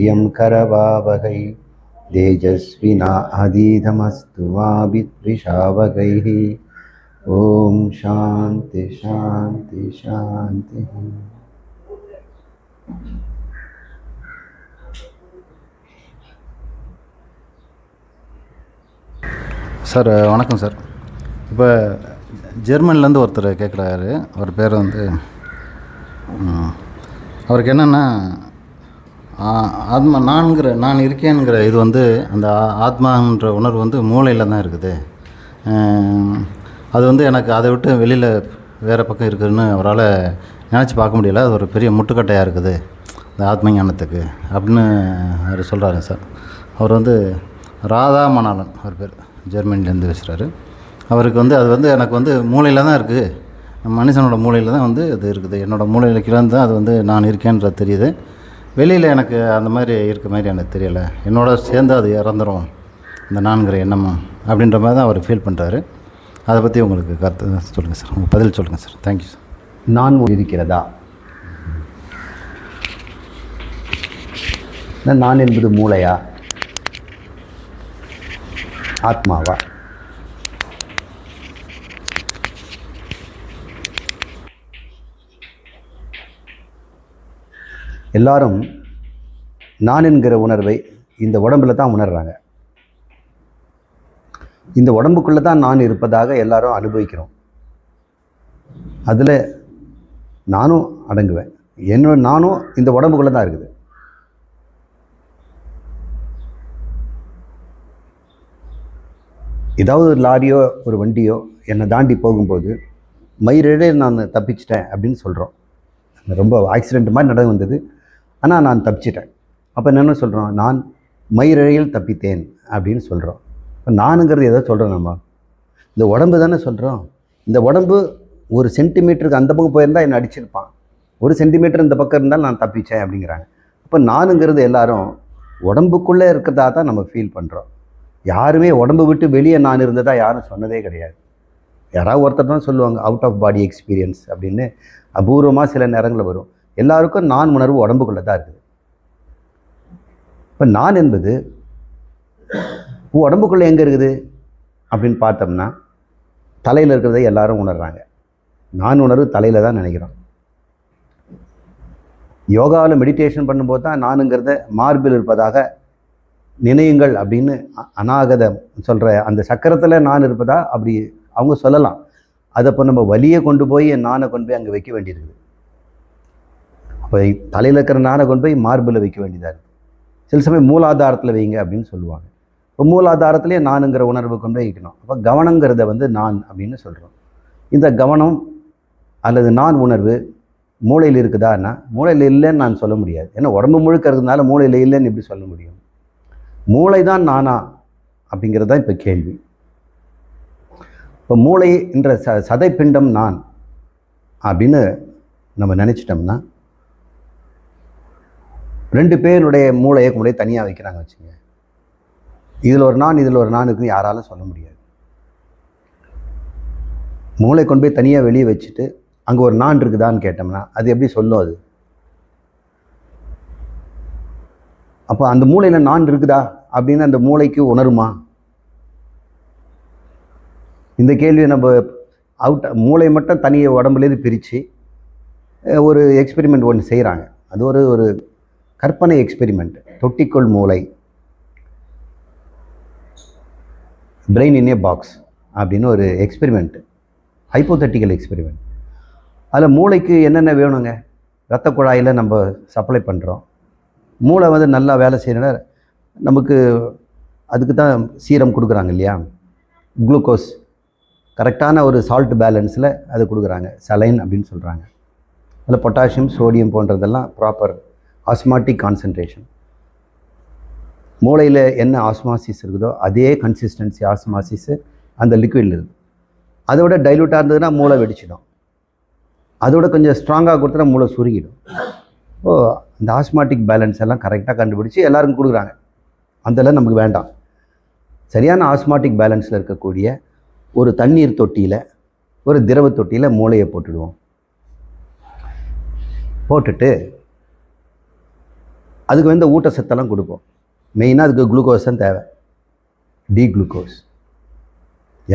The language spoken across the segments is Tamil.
वीर्यं करवावहै तेजस्विना अधीतमस्तु मा विद्विषावगैः ॐ शान्ति शान्ति शान्तिः சார் வணக்கம் சார் இப்போ ஜெர்மனிலேருந்து ஒருத்தர் கேட்குறாரு அவர் பேர் வந்து ம், அவருக்கு என்னென்னா ஆத்மா நான்கிற நான் இருக்கேங்கிற இது வந்து அந்த ஆத்மான்ற உணர்வு வந்து மூளையில் தான் இருக்குது. அது வந்து எனக்கு அதை விட்டு வெளியில் வேறு பக்கம் இருக்குதுன்னு அவரால் நினச்சி பார்க்க முடியல. அது ஒரு பெரிய முட்டுக்கட்டையாக இருக்குது இந்த ஆத்ம ஞானத்துக்கு அப்படின்னு அவர் சொல்கிறாரு சார். அவர் வந்து ராதா மணாலன் அவர் பேர் ஜெர்மனிலேருந்து பேசுகிறாரு அவருக்கு வந்து அது வந்து எனக்கு வந்து மூளையில் தான் இருக்குது. மனுஷனோட மூளையில் தான் வந்து அது இருக்குது. என்னோடய மூளையில் கிழந்து தான் அது வந்து நான் இருக்கேன்றது தெரியுது. வெளியில் எனக்கு அந்த மாதிரி இருக்க மாதிரி எனக்கு தெரியலை. என்னோட சேர்ந்து அது இறந்துரும் இந்த நான்கிற எண்ணமும் அப்படின்ற மாதிரி தான் அவர் ஃபீல் பண்ணுறாரு அதை பற்றி உங்களுக்கு கருத்து சொல்லுங்கள் சார். உங்கள் பதில் சொல்லுங்கள் சார். Thank you sir. நான் இருக்கிறதா? நான் என்பது மூளையா? ஆத்மாவா? எல்லாரும் நான் என்கிற உணர்வை இந்த உடம்புல தான் உணர்கிறாங்க இந்த உடம்புக்குள்ளே தான் நான் இருப்பதாக எல்லாரும் அனுபவிக்கிறோம். அதில் நானும் அடங்குவேன். என்னோட நானும் இந்த உடம்புக்குள்ளே தான் இருக்குது. ஏதாவது ஒரு லாரியோ ஒரு வண்டியோ என்னை தாண்டி போகும்போது மயிரிழே நான் தப்பிச்சிட்டேன் அப்படின்னு சொல்கிறோம் ரொம்ப ஆக்சிடெண்ட் மாதிரி நடந்து வந்தது. ஆனால் நான் தப்பிச்சிட்டேன். அப்போ என்ன சொல்கிறோம் நான் மயிரழையில் தப்பித்தேன் அப்படின்னு சொல்கிறோம் இப்போ நானுங்கிறது எதோ சொல்கிறோம் நம்ம? இந்த உடம்பு தானே சொல்கிறோம் இந்த உடம்பு ஒரு சென்டிமீட்டருக்கு அந்த பக்கம் போயிருந்தால் என்னை அடிச்சிருப்பான். ஒரு சென்டிமீட்டர் இந்த பக்கம் இருந்தால் நான் தப்பிச்சேன் அப்படிங்கிறாங்க. அப்போ நானுங்கிறது எல்லாரும் உடம்புக்குள்ளே இருக்கிறதா தான் நம்ம ஃபீல் பண்ணுறோம் யாருமே உடம்பு விட்டு வெளியே நான் இருந்ததா யாரும் சொன்னதே கிடையாது. யாராவது ஒருத்தர் தான் சொல்லுவாங்க அவுட் ஆஃப் பாடி எக்ஸ்பீரியன்ஸ் அப்படின்னு. அபூர்வமாக சில நேரங்களில் வரும். எல்லாருக்கும் நான் உணர்வு உடம்புக்குள்ளே தான் இருக்குது. இப்போ நான் என்பது உடம்புக்குள்ளே எங்கே இருக்குது? அப்படின்னு பார்த்தோம்னா தலையில் இருக்கிறத எல்லாரும் உணர்றாங்க. நான் உணர்வு தலையில் தான் நினைக்கிறோம். யோகாவில் மெடிடேஷன் பண்ணும்போது தான் நானுங்கிறத மார்பில் இருப்பதாக நினையுங்கள் அப்படின்னு அ- அநாகதம் சொல்கிற அந்த சக்கரத்தில் நான் இருப்பதா? அப்படி அவங்க சொல்லலாம். அதை இப்போ நம்ம வலியை கொண்டு போய் என் நானை கொண்டு போய் அங்கே வைக்க வேண்டியிருக்குது. அப்போ தலையில் இருக்கிற நானை கொண்டு போய் மார்பில் வைக்க வேண்டியதாக இருக்குது சில சமயம் மூலாதாரத்தில் வைங்க அப்படின்னு சொல்லுவாங்க. இப்போ மூலாதாரத்திலே நானுங்கிற உணர்வு கொண்டு போய் வைக்கணும். அப்போ கவனங்கிறத வந்து நான் அப்படின்னு சொல்கிறோம் இந்த கவனம் அல்லது நான் உணர்வு மூளையில் இருக்குதான்னா மூளையில் இல்லைன்னு நான் சொல்ல முடியாது. ஏன்னா உடம்பு முழுக்க இருக்கிறதுனால மூளையில் இல்லைன்னு எப்படி சொல்ல முடியும்? மூளை தான் நானா அப்படிங்கிறது தான் இப்போ கேள்வி. இப்போ மூளை என்ற ச சதைப்பிண்டம் நான் அப்படின்னு நம்ம நினச்சிட்டோம்னா ரெண்டு பேருடைய மூளையை கொண்டு தனியாக வைக்கிறாங்க வச்சுங்க. இதில் ஒரு நான் இதில் ஒரு நான் இருக்குன்னு யாராலும் சொல்ல முடியாது. மூளை கொண்டு போய் தனியாக வெளியே வச்சுட்டு அங்கே ஒரு நான் இருக்குதான்னு கேட்டோம்னா அது எப்படி சொல்லும் அது? அப்போ அந்த மூளையில் நான் இருக்குதா? அப்படின்னு அந்த மூளைக்கு உணருமா? இந்த கேள்வியை நம்ம அவுட் மூளை மட்டும் தனியை உடம்புலேருந்து பிரித்து ஒரு எக்ஸ்பெரிமெண்ட் ஒன்று செய்கிறாங்க அது ஒரு ஒரு கற்பனை எக்ஸ்பெரிமெண்ட் தொட்டிக்கொள் மூளை. பிரெயின் இன் ஏ பாக்ஸ் அப்படின்னு ஒரு எக்ஸ்பெரிமெண்ட் ஹைப்போதட்டிக்கல் எக்ஸ்பெரிமெண்ட் அதில் மூளைக்கு என்னென்ன வேணுங்க? ரத்த குழாயில் நம்ம சப்ளை பண்ணுறோம் மூளை வந்து நல்லா வேலை செய்யணும்னா நமக்கு அதுக்கு தான் சீரம் கொடுக்குறாங்க இல்லையா? குளுக்கோஸ் கரெக்டான ஒரு சால்ட் பேலன்ஸில் அது கொடுக்குறாங்க. சலைன் அப்படின்னு சொல்கிறாங்க அதில் பொட்டாசியம் சோடியம் போன்றதெல்லாம் ப்ராப்பர் ஆஸ்மாட்டிக் கான்சன்ட்ரேஷன் மூளையில் என்ன ஆஸ்மாசிஸ் இருக்குதோ அதே கன்சிஸ்டன்சி ஆஸ்மாசிஸு அந்த லிக்விடில் இருக்குது அதை விட டைலூட்டாக இருந்ததுன்னா மூளை வெடிச்சிடும். அதோட கொஞ்சம் ஸ்ட்ராங்காக கொடுத்தா மூளை சுருங்கிடும். ஓ இந்த ஆஸ்மாட்டிக் பேலன்ஸ் எல்லாம் கரெக்டாக கண்டுபிடிச்சி எல்லாருக்கும் கொடுக்குறாங்க. அதெல்லாம் நமக்கு வேண்டாம். சரியான ஆஸ்மாட்டிக் பேலன்ஸில் இருக்கக்கூடிய ஒரு தண்ணீர் தொட்டியில் ஒரு திரவ தொட்டியில் மூளையை போட்டுடுவோம். போட்டுட்டு அதுக்கு வந்து ஊட்டச்சத்தெல்லாம் கொடுப்போம் மெயினாக அதுக்கு குளுக்கோஸ் தான் தேவை. டி குளுக்கோஸ்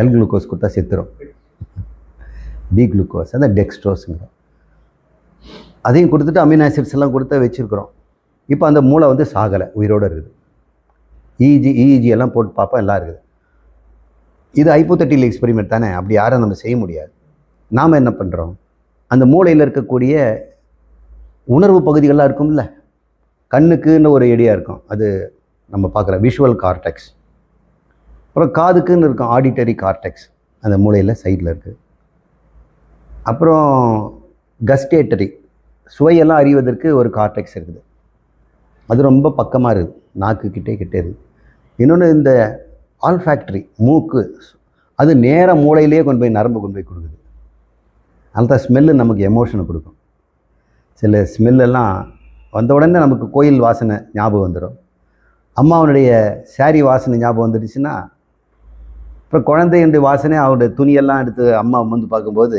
எல் குளுக்கோஸ் கொடுத்தா செத்துரும். டி குளுக்கோஸ் அந்த டெக்ஸ்ட்ரோஸுங்கிறோம் அதையும் கொடுத்துட்டு அமினோ ஆசிட்ஸ் எல்லாம் கொடுத்து வச்சுருக்குறோம். இப்போ அந்த மூளை வந்து சாகலை உயிரோடு இருக்குது. இஜி இஇஜி எல்லாம் போட்டு பார்ப்போம் எல்லாம் இருக்குது. இது ஐப்போத்தட்டியில் எக்ஸ்பெரிமெண்ட் தானே அப்படி யாரும் நம்ம செய்ய முடியாது. நாம் என்ன பண்ணுறோம் அந்த மூளையில் இருக்கக்கூடிய உணர்வு பகுதிகளெலாம் இருக்கும்ல. கண்ணுக்குன்னு ஒரு ஏரியா இருக்கும். அது நம்ம பார்க்குற விஷுவல் கார்டெக்ஸ் அப்புறம் காதுக்குன்னு இருக்கும் ஆடிட்டரி கார்டெக்ஸ் அந்த மூளையில் சைடில் இருக்குது அப்புறம் கஸ்டேட்டரி சுவையெல்லாம் அறிவதற்கு ஒரு கார்டெக்ஸ் இருக்குது. அது ரொம்ப பக்கமாக இருக்குது நாக்கு கிட்டே கிட்டே இருக்குது இன்னொன்று இந்த ஆல்ஃபேக்ட்ரி மூக்கு. அது நேர மூளையிலேயே கொண்டு போய் நரம்பு கொண்டு போய் கொடுக்குது. அந்த ஸ்மெல்லு நமக்கு எமோஷனை கொடுக்கும். சில ஸ்மெல்லெல்லாம் வந்த உடனே நமக்கு கோயில் வாசனை ஞாபகம் வந்துடும். அம்மாவனுடைய சாரி வாசனை ஞாபகம் வந்துடுச்சுன்னா அப்புறம் குழந்தையுடைய வாசனை அவருடைய துணியெல்லாம் எடுத்து அம்மா வந்து பார்க்கும்போது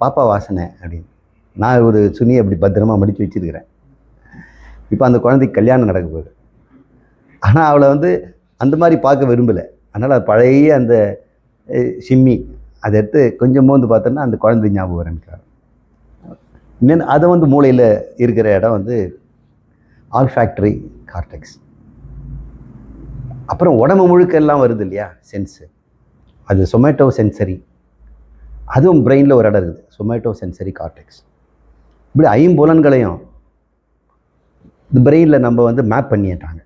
பாப்பா வாசனை அப்படின்னு. நான் ஒரு துணியை அப்படி பத்திரமா மடித்து வச்சிருக்கிறேன். இப்போ அந்த குழந்தைக்கு கல்யாணம் நடக்க போகுது. ஆனால் அவளை வந்து அந்த மாதிரி பார்க்க விரும்பலை. அதனால் பழைய அந்த சிம்மி அதை எடுத்து கொஞ்சம் மோந்து பார்த்தோன்னா அந்த குழந்தை ஞாபகம் வரேன்னுக்கார் நின் அதை வந்து மூளையில் இருக்கிற இடம் வந்து ஆல்ஃபேக்டரி கார்டெக்ஸ் அப்புறம் உடம்பு முழுக்க எல்லாம் வருது இல்லையா? சென்ஸு அது சொமேட்டோ சென்சரி அதுவும் பிரெயினில் ஒரு இடம் இருக்குது. சொமேட்டோ சென்சரி கார்டெக்ஸ் இப்படி ஐம்புலன்களையும் இந்த பிரெயினில் நம்ம வந்து மேப் பண்ணிட்டாங்க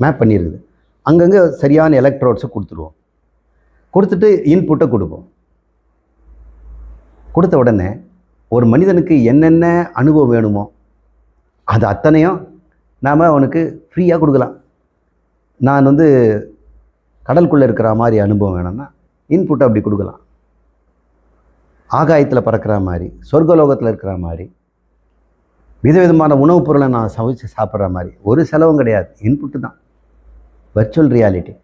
மேப் பண்ணியிருக்குது அங்கங்கே சரியான எலக்ட்ரோட்ஸை கொடுத்துருவோம். கொடுத்துட்டு இன்புட்டை கொடுப்போம். கொடுத்த உடனே ஒரு மனிதனுக்கு என்னென்ன அனுபவம் வேணுமோ அது அத்தனையும் நாம் அவனுக்கு ஃப்ரீயாக கொடுக்கலாம். நான் வந்து கடலுக்குள்ளே இருக்கிற மாதிரி அனுபவம் வேணும்னா இன்புட்டை அப்படி கொடுக்கலாம். ஆகாயத்தில் பறக்கிற மாதிரி சொர்க்கலோகத்தில் இருக்கிற மாதிரி விதவிதமான உணவுப் பொருளை நான் சமைச்சு சாப்பிட்ற மாதிரி ஒரு செலவும் கிடையாது. இன்புட்டு தான். வர்ச்சுவல் ரியாலிட்டி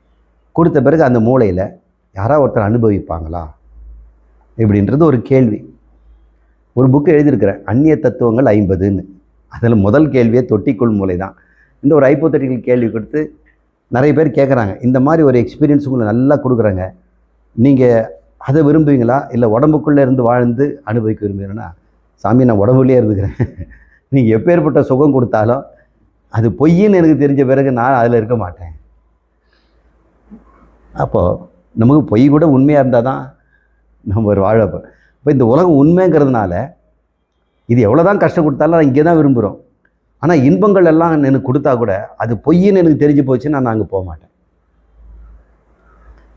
கொடுத்த பிறகு அந்த மூளையில் யாராவது ஒருத்தர் அனுபவிப்பாங்களா? இப்படின்றது ஒரு கேள்வி. ஒரு புக்கு எழுதியிருக்கிறேன். அந்நிய தத்துவங்கள் ஐம்பதுன்னு. அதில் முதல் கேள்வியே தொட்டிக்குள் மூளை தான். இந்த ஒரு ஐப்போத்தட்டிகள் கேள்வி கொடுத்து நிறைய பேர் கேட்குறாங்க இந்த மாதிரி ஒரு எக்ஸ்பீரியன்ஸ் உங்களுக்கு நல்லா கொடுக்குறாங்க. நீங்கள் அதை விரும்புவீங்களா? இல்லை உடம்புக்குள்ளே இருந்து வாழ்ந்து அனுபவிக்க விரும்புகிறேன்னா சாமி நான் உடம்புலேயே இருந்துக்கிறேன். நீங்கள் எப்பேற்பட்ட சுகம் கொடுத்தாலும் அது பொய்ன்னு எனக்கு தெரிஞ்ச பிறகு நான் அதில் இருக்க மாட்டேன். அப்போது நமக்கு பொய் கூட உண்மையாக இருந்தால் தான் நம்ம ஒரு வாழப்போ இப்போ இந்த உலகம் உண்மைங்கிறதுனால இது எவ்வளோ தான் கஷ்டம் கொடுத்தாலும் நான் இங்கே தான் விரும்புகிறோம் ஆனால் இன்பங்கள் எல்லாம் எனக்கு கொடுத்தா கூட அது பொய்ன்னு எனக்கு தெரிஞ்சு போச்சுன்னா நான் அங்கே போக மாட்டேன்.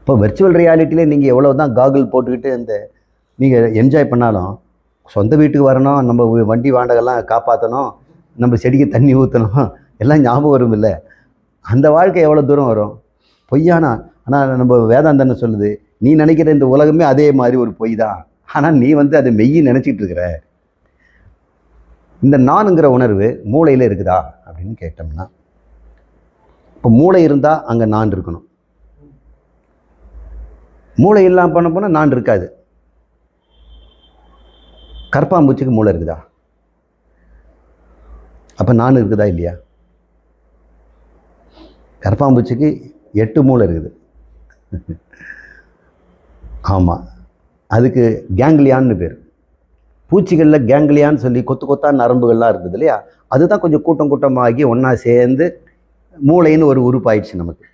இப்போ வெர்ச்சுவல் ரியாலிட்டியில் நீங்கள் எவ்வளோ தான் காகுல் போட்டுக்கிட்டு இந்த நீங்கள் என்ஜாய் பண்ணாலும் சொந்த வீட்டுக்கு வரணும் நம்ம வண்டி வாண்டகெல்லாம் காப்பாற்றணும் நம்ம செடிக்கு தண்ணி ஊற்றணும் எல்லாம் ஞாபகம் வரும் இல்லை? அந்த வாழ்க்கை எவ்வளோ தூரம் வரும்? பொய்யானா? ஆனால் நம்ம வேதாந்தன்னு சொல்லுது நீ நினைக்கிற இந்த உலகமே அதே மாதிரி ஒரு பொய் தான் ஆனால் நீ வந்து அதை மெய்யி நினச்சிட்டு இருக்கிற. இந்த நானுங்கிற உணர்வு மூளையில் இருக்குதா? அப்படின்னு கேட்டோம்னா இப்போ மூளை இருந்தால் அங்கே நான் இருக்கணும். மூளை இல்லாமல் பண்ண போனால் நான் இருக்காது. கற்பாம்பூச்சிக்கு மூளை இருக்குதா? அப்போ நான் இருக்குதா இல்லையா? கற்பாம்பூச்சிக்கு எட்டு மூளை இருக்குது. ஆமாம் அதுக்கு கேங்லியான்னு பேர். பூச்சிகளில் கேங்லியான்னு சொல்லி கொத்து கொத்தா நரம்புகள்லாம் இருக்குது இல்லையா? அதுதான் கொஞ்சம் கூட்டம் கூட்டமாகி ஒன்றா சேர்ந்து மூளைன்னு ஒரு உறுப்பாயிடுச்சு நமக்கு.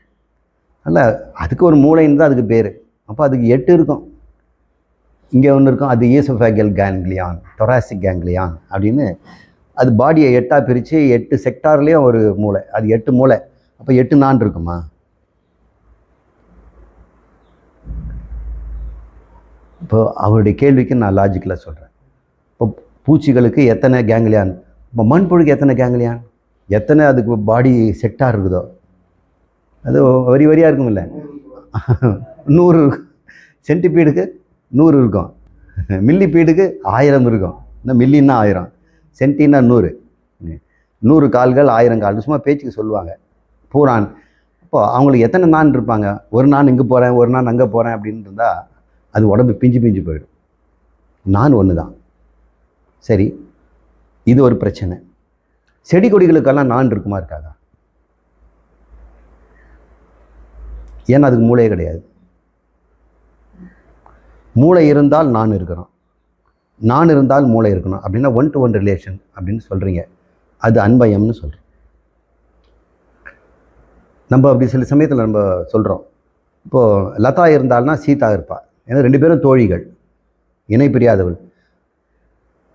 அல்ல அதுக்கு ஒரு மூளைன்னு தான் அதுக்கு பேர். அப்போ அதுக்கு எட்டு இருக்கும். இங்கே ஒன்று இருக்கும் அது ஈசோஃபேகல் கேங்லியான் தொராசிக் கேங்லியான் அப்படின்னு. அது பாடியை எட்டாக பிரித்து எட்டு செக்டார்லேயும் ஒரு மூளை அது எட்டு மூளை. அப்போ எட்டு நான் இருக்குமா? இப்போ அவருடைய கேள்விக்கு நான் லாஜிக்கலாக சொல்கிறேன் இப்போ பூச்சிகளுக்கு எத்தனை கேங்லியான் இப்போ மண்புழுக்கு எத்தனை கேங்லியான் எத்தனை அதுக்கு பாடி செட்டாக இருக்குதோ? அது வரி வரியாக இருக்குமில்ல நூறு சென்டிபீடுக்கு நூறு இருக்கும். மில்லிபீடுக்கு ஆயிரம் இருக்கும். இந்த மில்லின்னா ஆயிரம். சென்டின்னா நூறு. நூறு கால்கள் ஆயிரம் கால்கள். சும்மா பேச்சுக்கு சொல்லுவாங்க. பூரான். இப்போ அவங்களுக்கு எத்தனை நான் இருப்பாங்க ஒரு நான் இங்கே போகிறேன் ஒரு நான் அங்கே போகிறேன் அப்படின்னு இருந்தால் அது உடம்பு பிஞ்சு பிஞ்சு போயிடும். நான் ஒன்று தான் சரி இது ஒரு பிரச்சனை. செடி கொடிகளுக்கெல்லாம் நான் இருக்குமா இருக்காதா? ஏன்னா அதுக்கு மூளையே கிடையாது. மூளை இருந்தால் நான் இருக்கிறோம். நான் இருந்தால் மூளை இருக்கணும். அப்படின்னா ஒன் டு ஒன் ரிலேஷன் அப்படின்னு சொல்கிறீங்க அது அன்பயம்னு சொல்கிறோம் நம்ம அப்படி சில சமயத்தில் நம்ம சொல்கிறோம் இப்போது லதா இருந்தால்னா சீதா இருப்பா. ஏன்னா ரெண்டு பேரும் தோழிகள். இணை பிரியாதவள்.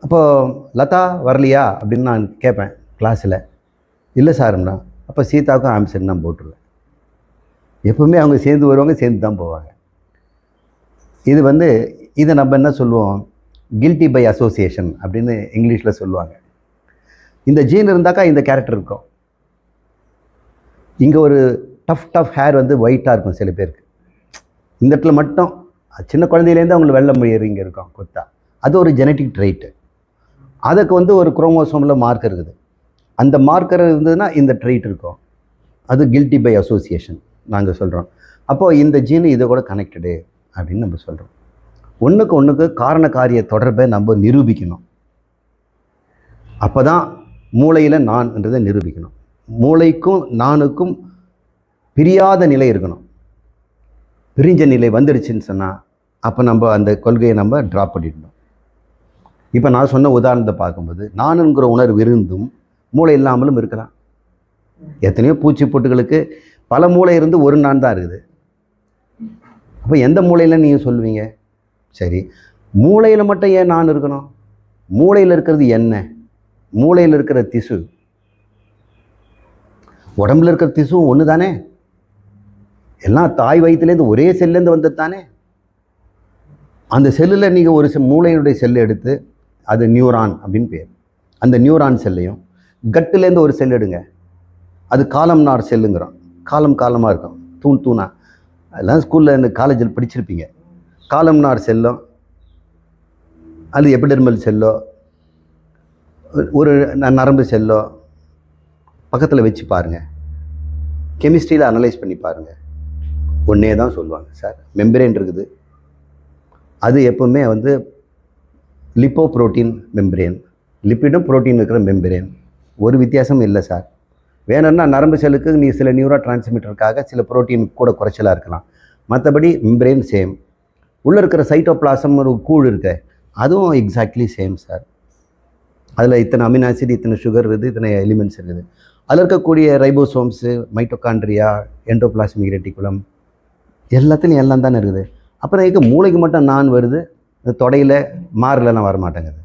அப்போது லதா வரலையா? அப்படின்னு நான் கேட்பேன் கிளாஸில் இல்லை சார்னா அப்போ சீதாவுக்கும் ஆம்சன் நான் போட்டுருவேன். எப்பவுமே அவங்க சேர்ந்து வருவாங்க சேர்ந்து தான் போவாங்க. இது வந்து இதை நம்ம என்ன சொல்லுவோம்? கில்ட்டி பை அசோசியேஷன் அப்படின்னு இங்கிலீஷில் சொல்லுவாங்க. இந்த ஜீன் இருந்தாக்கா இந்த கேரக்டர் இருக்கும். இங்கே ஒரு டஃப் டஃப் ஹேர் வந்து ஒயிட்டாக இருக்கும் சில பேருக்கு. இந்த இடத்துல மட்டும் சின்ன குழந்தையிலேருந்து அவங்களுக்கு வெள்ளை மொழி இருக்கும் கொத்தா. அது ஒரு ஜெனட்டிக் ட்ரைட்டு அதுக்கு வந்து ஒரு குரோமோசோமில் மார்க்கர் இருக்குது. அந்த மார்க்கர் இருந்ததுன்னா இந்த ட்ரைட் இருக்கும். அது கில்ட்டி பை அசோசியேஷன் நாங்கள் சொல்கிறோம் அப்போது இந்த ஜீன் இதை கூட கனெக்டடு அப்படின்னு நம்ம சொல்கிறோம் ஒன்றுக்கு ஒன்றுக்கு காரண காரிய தொடர்பை நம்ம நிரூபிக்கணும். அப்போ தான் மூளையில் நான்ன்றதை நிரூபிக்கணும். மூளைக்கும் நானுக்கும் பிரியாத நிலை இருக்கணும். பிரிஞ்ச நிலை வந்துடுச்சுன்னு சொன்னால் அப்போ நம்ம அந்த கொள்கையை நம்ம ட்ராப் பண்ணிடணும். இப்போ நான் சொன்ன உதாரணத்தை பார்க்கும்போது நானுங்கிற உணர்வு இருந்தும் மூளை இல்லாமலும் இருக்கலாம். எத்தனையோ பூச்சி பொட்டுகளுக்கு பல மூளை இருந்து ஒரு நான் தான் இருக்குது. அப்போ எந்த மூளையில் நீங்கள் சொல்லுவீங்க? சரி மூளையில் மட்டும் ஏன் நான் இருக்கணும்? மூளையில் இருக்கிறது என்ன? மூளையில் இருக்கிற திசு. உடம்புல இருக்கிற திசுவும் ஒன்று தானே எல்லாம் தாய் வயிற்றுலேருந்து ஒரே செல்லேருந்து வந்தது தானே அந்த செல்லில் நீங்கள் ஒரு செ- மூளையினுடைய செல் எடுத்து அது நியூரான் அப்படின்னு பேர். அந்த நியூரான் செல்லையும் கட்டுலேருந்து ஒரு செல் எடுங்க. அது காலம் நார் செல்லுங்கிறோம் காலம் காலமாக இருக்கும். தூண் தூணா. அதெல்லாம் ஸ்கூலில் இந்த காலேஜில் படிச்சிருப்பீங்க. காலம் நார் செல்லும் அது எபிடெர்மல் செல்லோ ஒரு ந- நரம்பு செல்லோ பக்கத்தில் வச்சு பாருங்கள் கெமிஸ்ட்ரியில் அனலைஸ் பண்ணி பாருங்கள் ஒன்றே தான் சொல்லுவாங்க சார். மெம்பரேன் இருக்குது. அது எப்போவுமே வந்து லிப்போ புரோட்டீன் மெம்பரேன். லிப்பிடும் புரோட்டீன் இருக்கிற மெம்பரேன். ஒரு வித்தியாசம் இல்லை சார். வேணும்னா நரம்பு செல்லுக்கு நீ சில நியூரோ டிரான்ஸ்மிட்டருக்காக சில புரோட்டீன் கூட குறைச்சலாக இருக்கலாம். மற்றபடி மெம்பரேன் சேம். உள்ளே இருக்கிற சைட்டோபிளாசம் ஒரு கூழ் இருக்க. அதுவும் எக்ஸாக்ட்லி சேம் சார். அதில் இத்தனை அமினோ ஆசிட் இத்தனை சுகர் இருக்குது இத்தனை எலிமெண்ட்ஸ் இருக்குது. அதில் இருக்கக்கூடிய ரைபோசோம்ஸு மைட்டோகாண்ட்ரியா என்டோபிளாஸ்மிக் ரெட்டிகுலம் எல்லாத்துலையும் எல்லாம் தானே இருக்குது. அப்புறம் எதுக்கு மூளைக்கு மட்டும் நான் வருது இந்த தொடையில் மாறலலாம் வர மாட்டேங்குது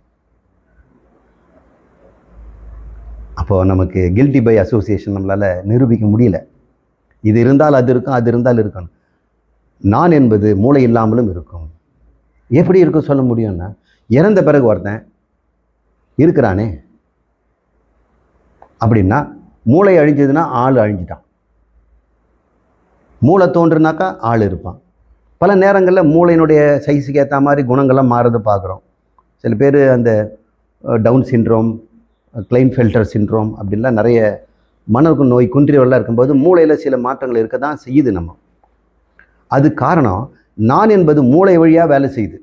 அப்போது நமக்கு கில்ட்டி பை அசோசியேஷன் நம்மளால் நிரூபிக்க முடியல. இது இருந்தால் அது இருக்கும் அது இருந்தால் இருக்கணும் நான் என்பது மூளை இல்லாமலும் இருக்கும். எப்படி இருக்கும் சொல்ல முடியும்னா இறந்த பிறகு ஒருத்தன் இருக்கிறானே. அப்படின்னா மூளை அழிஞ்சதுன்னா ஆள் அழிஞ்சிட்டான். மூளை தோன்றுனாக்கா ஆள் இருப்பான். பல நேரங்களில் மூளையினுடைய சைஸுக்கு ஏற்ற மாதிரி குணங்கள்லாம் மாறுறது பார்க்குறோம். சில பேர் அந்த Down syndrome Klinefelter syndrome அப்படின்லாம் நிறைய மனருக்கு நோய் குன்றியவர்களாக இருக்கும்போது மூளையில் சில மாற்றங்கள் இருக்க தான் செய்யுது நம்ம. அது காரணம் நான் என்பது மூளை வழியாக வேலை செய்யுது.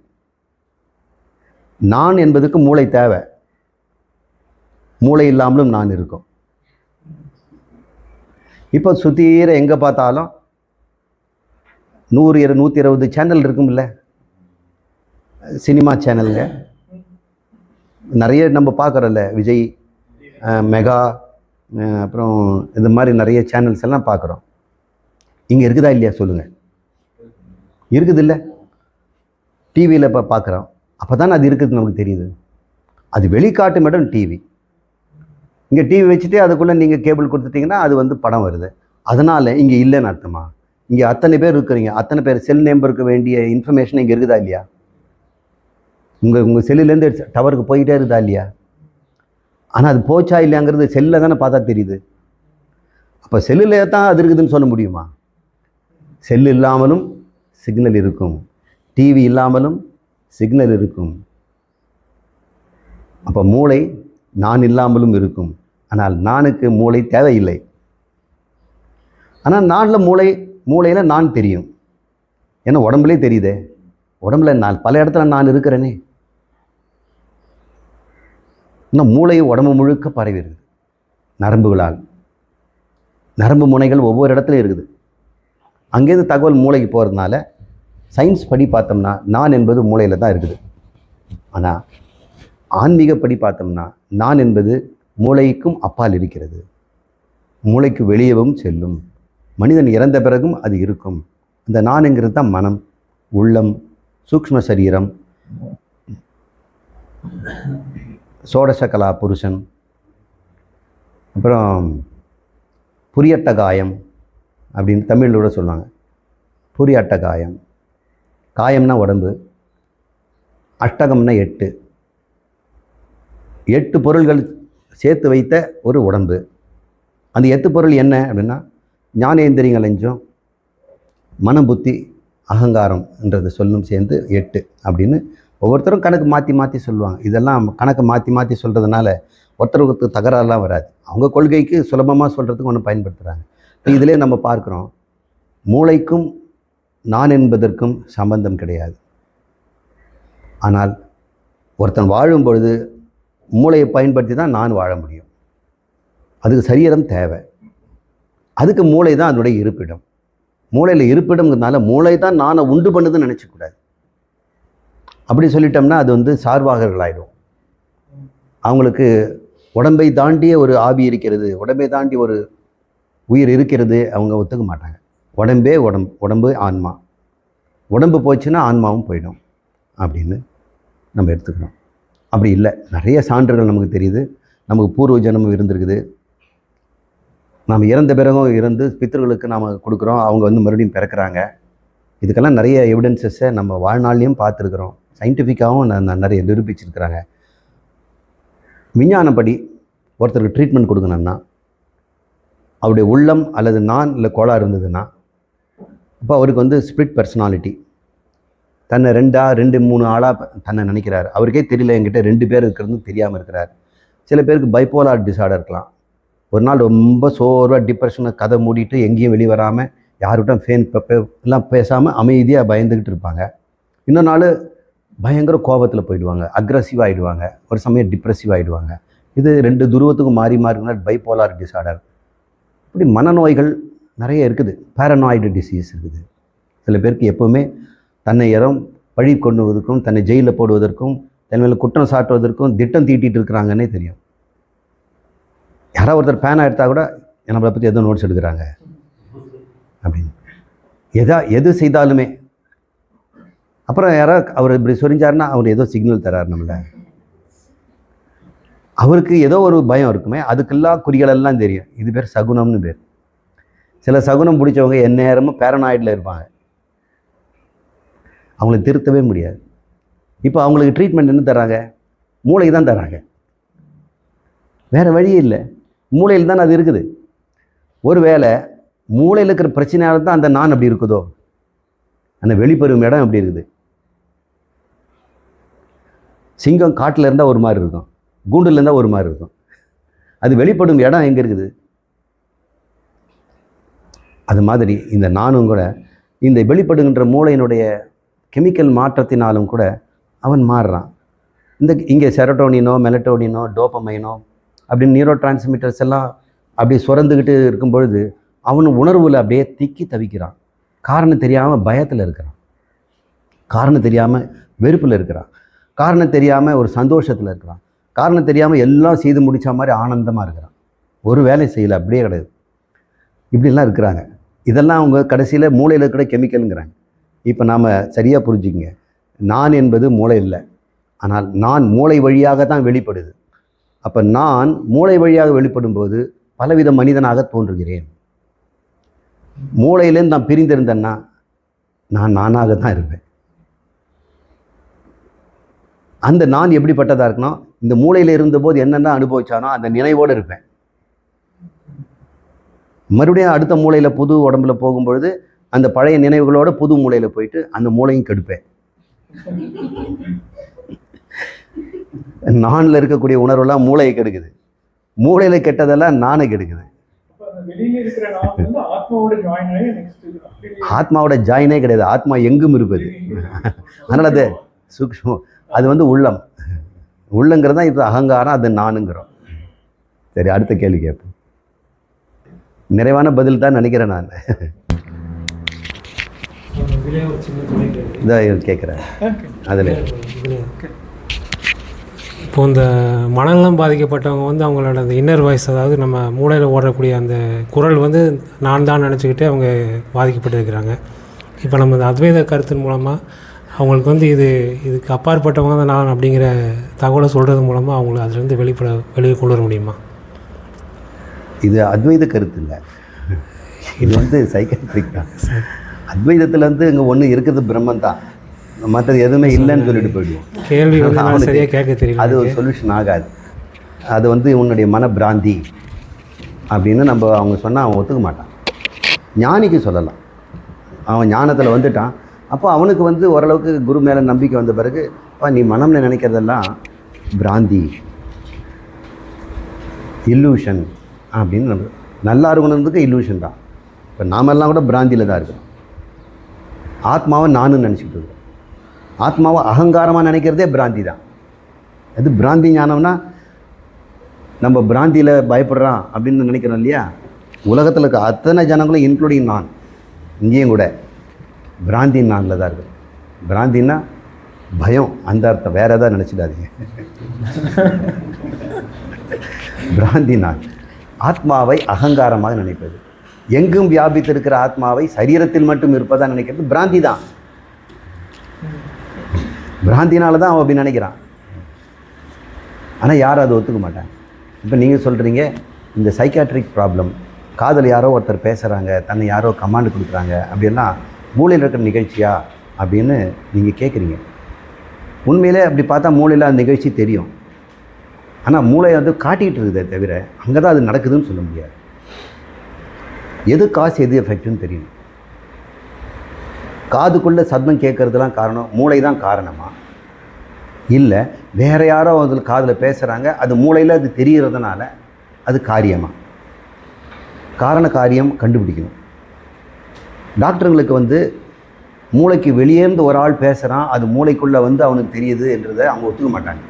நான் என்பதுக்கு மூளை தேவை. மூளை இல்லாமலும் நான் இருக்கும். இப்போ சுத்தீர எங்கே பார்த்தாலும் நூறு இரு நூற்றி இருபது சேனல் இருக்கும்ல? சினிமா சேனலுங்க நிறைய நம்ம பார்க்குறோம்ல விஜய் மெகா அப்புறம் இந்த மாதிரி நிறைய சேனல்ஸ் எல்லாம் பார்க்குறோம். இங்கே இருக்குதா இல்லையா சொல்லுங்கள் இருக்குது இல்லை? டிவியில் இப்போ பார்க்குறோம். அப்போ தானே அது இருக்குது நமக்கு தெரியுது. அது வெளிக்காட்டு மேடம் டிவி இங்கே டிவி வச்சுட்டு அதுக்குள்ளே நீங்கள் கேபிள் கொடுத்துட்டிங்கன்னா அது வந்து படம் வருது. அதனால் இங்கே இல்லைன்னு அர்த்தமா? இங்கே அத்தனை பேர் இருக்கிறீங்க. அத்தனை பேர் செல் நம்பருக்கு வேண்டிய இன்ஃபர்மேஷன் இங்கே இருக்குதா இல்லையா? உங்கள் உங்கள் செல்லுலேருந்து டவருக்கு போயிட்டே இருக்குதா இல்லையா? ஆனால் அது போச்சா இல்லையாங்கிறது செல்லில் தானே பார்த்தா தெரியுது. அப்போ செல்லில் தான் அது இருக்குதுன்னு சொல்ல முடியுமா? செல் இல்லாமலும் சிக்னல் இருக்கும். டிவி இல்லாமலும் சிக்னல் இருக்கும். அப்போ மூளை நான் இல்லாமலும் இருக்கும். ஆனால் நானுக்கு மூளை தேவையில்லை. ஆனால் நானில் மூளை மூளையில் நான் தெரியும். ஏன்னா உடம்புலே தெரியுதே? உடம்புல நான் பல இடத்துல நான் இருக்கிறேனே. இன்னும் மூளை உடம்பு முழுக்க பரவி இருக்குது. நரம்புகளால். நரம்பு முனைகள் ஒவ்வொரு இடத்துலையும் இருக்குது. அங்கேருந்து தகவல் மூளைக்கு போகிறதுனால சயின்ஸ் படி பார்த்தோம்னா நான் என்பது மூளையில் தான் இருக்குது. ஆனால் ஆன்மீகப்படி பார்த்தோம்னா நான் என்பது மூளைக்கும் அப்பால் இருக்கிறது. மூளைக்கு வெளியவும் செல்லும். மனிதன் இறந்த பிறகும் அது இருக்கும். அந்த நான்ங்கிறது தான் மனம் உள்ளம் சூக்ஷ்ம சரீரம். சோடசகலா புருஷன். அப்புறம் புரியட்ட காயம் அப்படின்னு தமிழில் கூட சொல்லுவாங்க. புரியட்ட காயம். காயம்னா உடம்பு. அஷ்டகம்னா எட்டு. எட்டு பொருள்கள் சேர்த்து வைத்த ஒரு உடம்பு. அந்த எட்டு பொருள் என்ன அப்படின்னா ஞானேந்திரியங்கள் அஞ்சும் மனம் புத்தி அகங்காரம்ன்றது சொல்லும் சேர்ந்து எட்டு அப்படின்னு ஒவ்வொருத்தரும் கணக்கு மாற்றி மாற்றி சொல்லுவாங்க. இதெல்லாம் கணக்கு மாற்றி மாற்றி சொல்கிறதுனால ஒருத்தருக்கு தகராறுலாம் வராது. அவங்க கொள்கைக்கு சுலபமாக சொல்கிறதுக்கு ஒன்று பயன்படுத்துகிறாங்க இதிலே நம்ம பார்க்குறோம். மூளைக்கும் நான் என்பதற்கும் சம்பந்தம் கிடையாது. ஆனால் ஒருத்தன் வாழும் பொழுது மூளையை பயன்படுத்தி தான் நான் வாழ முடியும். அதுக்கு சரீரம் தேவை. அதுக்கு மூளை தான் அதனுடைய இருப்பிடம். மூளையில் இருப்பிடம்ங்கிறதுனால மூளை தான் நானை உண்டு பண்ணுதுன்னு நினச்சிக்கூடாது அப்படி சொல்லிட்டோம்னா அது வந்து சார்பாகர்களாயிடும். அவங்களுக்கு உடம்பை தாண்டிய ஒரு ஆவி இருக்கிறது உடம்பை தாண்டி ஒரு உயிர் இருக்கிறது அவங்க ஒத்துக்க மாட்டாங்க. உடம்பே உடம்பு உடம்பு ஆன்மா. உடம்பு போச்சுன்னா ஆன்மாவும் போயிடும் அப்படின்னு நம்ம எடுத்துக்கிறோம். அப்படி இல்லை. நிறைய சான்றுகள் நமக்கு தெரியுது. நமக்கு பூர்வ ஜனமும் இருந்திருக்குது. நாம் இறந்த பிறகும் இறந்து பித்தர்களுக்கு நாம் கொடுக்குறோம். அவங்க வந்து மறுபடியும் பிறக்கிறாங்க. இதுக்கெல்லாம் நிறைய எவிடன்சஸை நம்ம வாழ்நாள்லையும் பார்த்துருக்குறோம். சயின்டிஃபிக்காகவும் நிறைய நிரூபிச்சிருக்கிறாங்க. விஞ்ஞானப்படி ஒருத்தருக்கு ட்ரீட்மெண்ட் கொடுக்கணும்னா அவருடைய உள்ளம் அல்லது நான் இல்லை கோளாறு இருந்ததுன்னா அப்போ அவருக்கு வந்து ஸ்பிளிட் பர்சனாலிட்டி தன்னை ரெண்டா ரெண்டு மூணு ஆளாக தன்னை நினைக்கிறார். அவருக்கே தெரியல என்கிட்ட ரெண்டு பேர் இருக்கிறது தெரியாமல் இருக்கிறார். சில பேருக்கு பைப்போலார் டிசார்டர் இருக்கலாம். ஒரு நாள் ரொம்ப சோர்வாக டிப்ரெஷனை கதை மூடிட்டு எங்கேயும் வெளியே வராமல் யாருக்கிட்டும் ஃபேன் எல்லாம் பேசாமல் அமைதியாக பயந்துக்கிட்டு இருப்பாங்க. இன்னொரு நாள் பயங்கர கோபத்தில் போயிடுவாங்க. அக்ரஸிவ் ஆகிடுவாங்க ஒரு சமயம் டிப்ரெசிவ் ஆகிடுவாங்க இது ரெண்டு துருவத்துக்கும் மாறி மாறினா பைபோலார் டிசார்டர் இப்படி மனநோய்கள் நிறைய இருக்குது. பேரனாய்டு டிசீஸ் இருக்குது. சில பேருக்கு எப்போவுமே தன்னை இடம் பழி கொண்டுவதற்கும் தன்னை ஜெயிலில் போடுவதற்கும் தன் மேலே குற்றம் சாட்டுவதற்கும் திட்டம் தீட்டிகிட்டு இருக்கிறாங்கன்னே தெரியும். யாராவது ஒருத்தர் பேனாக எடுத்தால் கூட நம்மளை பற்றி எதுவும் நோட்ஸ் எடுக்கிறாங்க. அப்படின்னு. எதா எது செய்தாலுமே. அப்புறம் யாராவது அவர் இப்படி சொரிஞ்சாருன்னா அவர் ஏதோ சிக்னல் தரார் நம்மளை. அவருக்கு ஏதோ ஒரு பயம் இருக்குமே அதுக்கெல்லாம் குறிகளெல்லாம் தெரியும். இது பேர் சகுனம்னு பேர். சில சகுனம் பிடிச்சவங்க எந்நேரமும் பேரனாய்டில் இருப்பாங்க. அவங்கள திருத்தவே முடியாது. இப்போ அவங்களுக்கு ட்ரீட்மெண்ட் என்ன தராங்க? மூளைக்கு தான் தராங்க. வேறு வழியே இல்லை. மூளையில் தான் அது இருக்குது? ஒருவேளை மூளையில் இருக்கிற பிரச்சனையால் தான் அந்த நான் அப்படி இருக்குதோ? அந்த வெளிப்பெறும் இடம் அப்படி இருக்குது. சிங்கம் காட்டில் இருந்தால் ஒரு மாதிரி இருக்கும். கூண்டில் இருந்தால் ஒரு மாதிரி இருக்கும். அது வெளிப்படும் இடம் எங்கே இருக்குது? அது மாதிரி இந்த நானும் கூட இந்த வெளிப்படுகின்ற மூளையினுடைய கெமிக்கல் மாற்றத்தினாலும் கூட அவன் மாறுறான். இந்த இங்கே செரட்டோனினோ மெலட்டோனினோ டோப்பமைனோ அப்படின்னு நியூரோ டிரான்ஸ்மிட்டர்ஸ் எல்லாம் அப்படியே சுரந்துக்கிட்டு இருக்கும் பொழுது அவன் உணர்வில் அப்படியே திக்கி தவிக்கிறான். காரணம் தெரியாமல் பயத்தில் இருக்கிறான். காரணம் தெரியாமல் வெறுப்பில் இருக்கிறான். காரணம் தெரியாமல் ஒரு சந்தோஷத்தில் இருக்கிறான். காரணம் தெரியாமல் எல்லாம் செய்து முடித்த மாதிரி ஆனந்தமாக இருக்கிறான். ஒரு வேலை செய்யலை அப்படியே கிடையாது இப்படிலாம் இருக்கிறாங்க. இதெல்லாம் அவங்க கடைசியில் மூளையில் இருக்கிற கெமிக்கலுங்கிறாங்க இப்போ நாம் சரியாக புரிஞ்சுக்கங்க. நான் என்பது மூளை இல்லை. ஆனால் நான் மூளை வழியாக தான் வெளிப்படுது. அப்போ நான் மூளை வழியாக வெளிப்படும் போது பலவித மனிதனாக தோன்றுகிறேன். மூளையிலேருந்து நான் பிரிந்திருந்தேன்னா நான் நானாக தான் இருப்பேன். அந்த நான் எப்படிப்பட்டதாக இருக்கணும் இந்த மூளையில் இருந்தபோது என்னென்ன அனுபவிச்சானோ அந்த நினைவோடு இருப்பேன். மறுபடியும் அடுத்த மூளையில் புது உடம்புல போகும்பொழுது அந்த பழைய நினைவுகளோட புது மூளையில் போயிட்டு அந்த மூளையும் கெடுப்பேன். நானில் இருக்கக்கூடிய உணர்வெல்லாம் மூளையை கெடுக்குது. மூளையில் கெட்டதெல்லாம் நானே கெடுக்குது. ஆத்மாவோட ஜாயின் கிடையாது. ஆத்மா எங்கும் இருப்பது. அதனால் அது சூக்ஷ்மம் அது வந்து உள்ளம். உள்ளங்கிறது தான் இப்போ அகங்காரம் அது நானுங்கிறோம். சரி அடுத்த கேள்வி கேட்போம். நிறைவான பதில் தான் நினைக்கிறேன் நான். கேட்குறேன் அதில். இப்போ இந்த மனநலம் பாதிக்கப்பட்டவங்க வந்து அவங்களோட அந்த இன்னர் வாய்ஸ் அதாவது நம்ம மூளையில் ஓடக்கூடிய அந்த குரல் வந்து நான் தான் நினச்சிக்கிட்டு அவங்க பாதிக்கப்பட்டிருக்கிறாங்க இப்போ நம்ம இந்த அத்வைத கருத்தின் மூலமாக அவங்களுக்கு வந்து இது இதுக்கு அப்பாற்பட்டவங்க தான் நான் அப்படிங்கிற தகவலை சொல்கிறது மூலமாக அவங்கள அதுலேருந்து வெளிப்பட வெளியே கொண்டு வர முடியுமா? இது அத்வைத கருத்து இல்லை. இது வந்து சைக்காட்ரிக் தான். அத்வைதத்தில் வந்து இங்கே ஒன்று இருக்கிறது பிரம்மன் தான். மற்றது எதுவுமே இல்லைன்னு சொல்லிட்டு போயிடுவோம். கேள்வி சரியாக கேட்க தெரியல அது ஒரு சொல்யூஷன் ஆகாது. அது வந்து உன்னுடைய மன பிராந்தி அப்படின்னு நம்ம அவங்க சொன்னால் அவன் ஒத்துக்க மாட்டான். ஞானிக்கு சொல்லலாம். அவன் ஞானத்தில் வந்துட்டான். அப்போ அவனுக்கு வந்து ஓரளவுக்கு குரு மேலே நம்பிக்கை வந்த பிறகு அப்பா நீ மனம்னு நினைக்கிறதெல்லாம் பிராந்தி இல்லூஷன் அப்படின்னு நம்ம நல்லா இருக்கணுன்றதுக்கு இல்லூஷன் தான். இப்போ நாமெல்லாம் கூட பிராந்தியில் தான் இருக்கிறோம் ஆத்மாவை நானும் நினச்சிக்கிட்டு இருக்கோம். ஆத்மாவை அகங்காரமாக நினைக்கிறதே பிராந்தி தான். அது பிராந்தி ஞானம்னா நம்ம பிராந்தியில் பயப்படுறான் அப்படின்னு நினைக்கிறோம் இல்லையா? உலகத்தில் இருக்க அத்தனை ஜனங்களும் இன்க்ளூடிங் நான் இங்கேயும் கூட பிராந்தி நானில் தான் இருக்குது பிராந்தின்னா பயம் அந்த அர்த்தம் வேறு எதாவது நினச்சிடாதீங்க. பிராந்தி நான். ஆத்மாவை அகங்காரமாக நினைப்பது. எங்கும் வியாபித்திருக்கிற ஆத்மாவை சரீரத்தில் மட்டும் இருப்பதாக நினைக்கிறது பிராந்தி தான். பிராந்தினால தான் அவன் அப்படி நினைக்கிறான். ஆனால் யாரும் அதை ஒத்துக்க மாட்டாங்க. இப்போ நீங்கள் சொல்கிறீங்க இந்த சைக்காட்ரிக் ப்ராப்ளம் காதல் யாரோ ஒருத்தர் பேசுகிறாங்க தன்னை யாரோ கமாண்டு கொடுக்குறாங்க அப்படின்னா மூளையில் இருக்கிற நிகழ்ச்சியா அப்படின்னு நீங்கள் கேட்குறீங்க உண்மையிலே அப்படி பார்த்தா மூளையில் அந்த நிகழ்ச்சி தெரியும். ஆனால் மூளை வந்து காட்டிகிட்டு இருக்குதே தவிர அங்கே தான் அது நடக்குதுன்னு சொல்ல முடியாது. எது காசு எது எஃபெக்ட்னு தெரியும் காதுக்குள்ளே சத்தம் கேட்கறதுலாம் காரணம் மூளை தான் காரணமா? இல்லை வேறு யாரோ அதில் காதில் பேசுகிறாங்க அது மூளையில் அது தெரிகிறதுனால அது காரியமா? காரண காரியம் கண்டுபிடிக்கணும். டாக்டருங்களுக்கு வந்து மூளைக்கு வெளியேந்து ஒரு ஆள் பேசுகிறான் அது மூளைக்குள்ளே வந்து அவனுக்கு தெரியுது என்றதை அவங்க ஒத்துக்க மாட்டாங்க.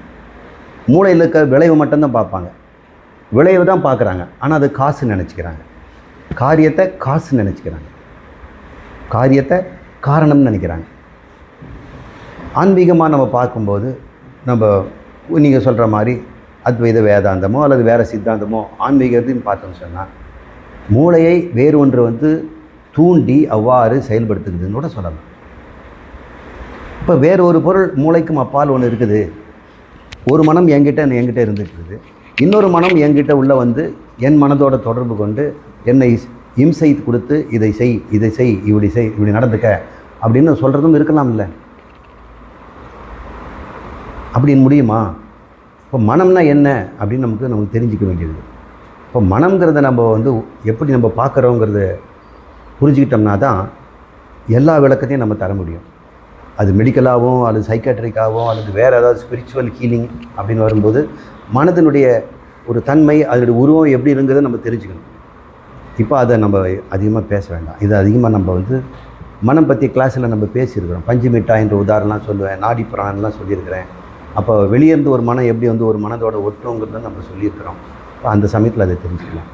மூளையில் இருக்க விளைவு மட்டும்தான் பார்ப்பாங்க. விளைவு தான் பார்க்குறாங்க. ஆனால் அது காசு நினச்சிக்கிறாங்க. காரியத்தை காசு நினச்சிக்கிறாங்க. காரியத்தை காரணம்னு நினைக்கிறாங்க. ஆன்மீகமாக நம்ம பார்க்கும்போது நம்ம நீங்கள் சொல்கிற மாதிரி அத்வைத வேதாந்தமோ அல்லது வேறு சித்தாந்தமோ ஆன்மீகத்தையும் பார்த்தோம்னு சொன்னால் மூளையை வேறு ஒன்று வந்து தூண்டி அவ்வாறு செயல்படுத்துக்குதுன்னு கூட சொல்லலாம். இப்போ வேறு ஒரு பொருள் மூளைக்கும் அப்பால் ஒன்று இருக்குது. ஒரு மனம் என்கிட்ட என்கிட்ட இருந்துட்டு இருக்குது. இன்னொரு மனம் என்கிட்ட உள்ளே வந்து என் மனதோட தொடர்பு கொண்டு என்னை இம்சை கொடுத்து இதை செய் இதை செய் இப்படி செய் இப்படி நடந்துக்க அப்படின்னு சொல்கிறதும் இருக்கலாம் இல்லை அப்படின்னு முடியுமா? இப்போ மனம்னா என்ன அப்படின்னு நமக்கு நமக்கு தெரிஞ்சிக்க வேண்டியது. இப்போ மனம்ங்கிறத நம்ம வந்து எப்படி நம்ம பார்க்குறோங்கிறத புரிஞ்சுக்கிட்டோம்னா தான் எல்லா விளக்கத்தையும் நம்ம தர முடியும். அது மெடிக்கலாகவும் அல்லது சைக்காட்ரிக்காகவும் அல்லது வேறு ஏதாவது ஸ்பிரிச்சுவல் ஹீலிங் அப்படின்னு வரும்போது மனதினுடைய ஒரு தன்மை அதனுடைய உருவம் எப்படி இருங்கிறத நம்ம தெரிஞ்சுக்கணும். இப்போ அதை நம்ம அதிகமாக பேச வேண்டாம். இதை அதிகமாக நம்ம வந்து மனம் பற்றி கிளாஸில் நம்ம பேசியிருக்கிறோம். பஞ்சு மிட்டாயின்ற உதாரணம்லாம் சொல்லுவேன் நாடி புராணம்லாம் சொல்லியிருக்கிறேன். அப்போ வெளியேருந்து ஒரு மனம் எப்படி வந்து ஒரு மனதோட ஒட்டுங்கிறத நம்ம சொல்லியிருக்கிறோம். அந்த சமயத்தில் அதை தெரிஞ்சுக்கலாம்.